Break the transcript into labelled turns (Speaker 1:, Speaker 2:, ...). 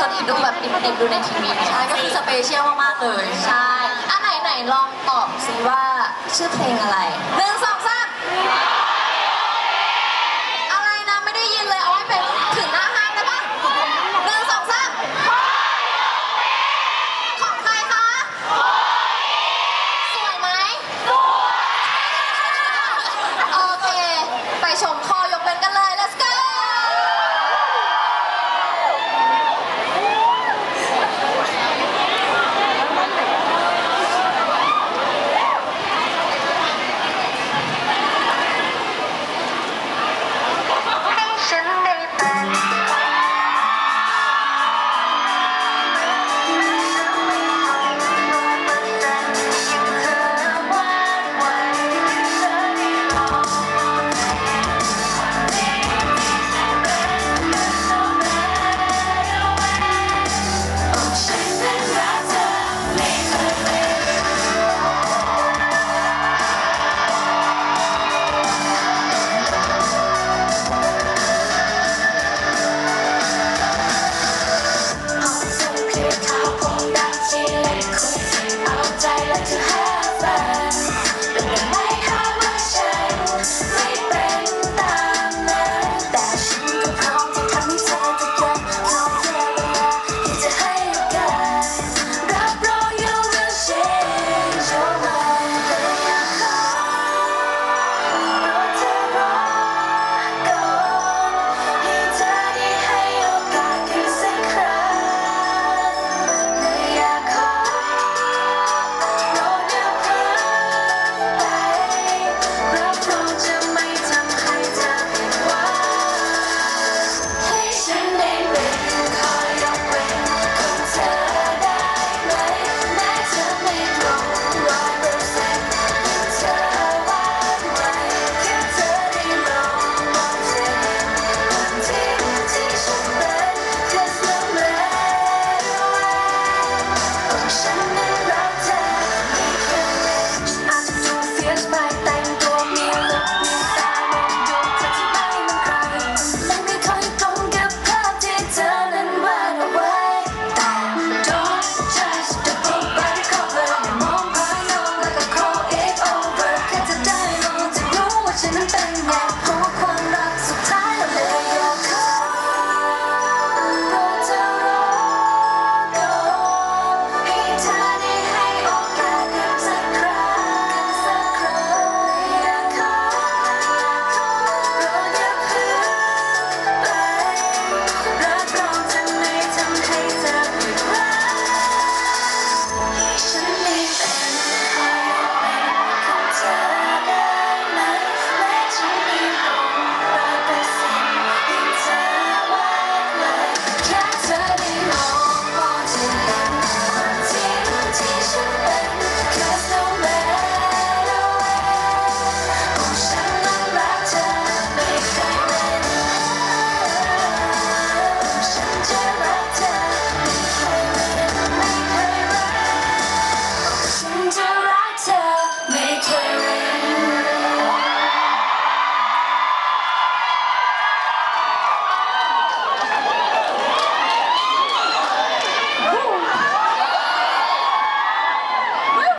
Speaker 1: คนอื่นดูแบบดิบๆดูในทีวี
Speaker 2: ใช่ก็คือสเปเชียลมากๆเลย
Speaker 1: ใช่อะไหนไหนๆลองตอบสิว่าชื่อเพลงอะไร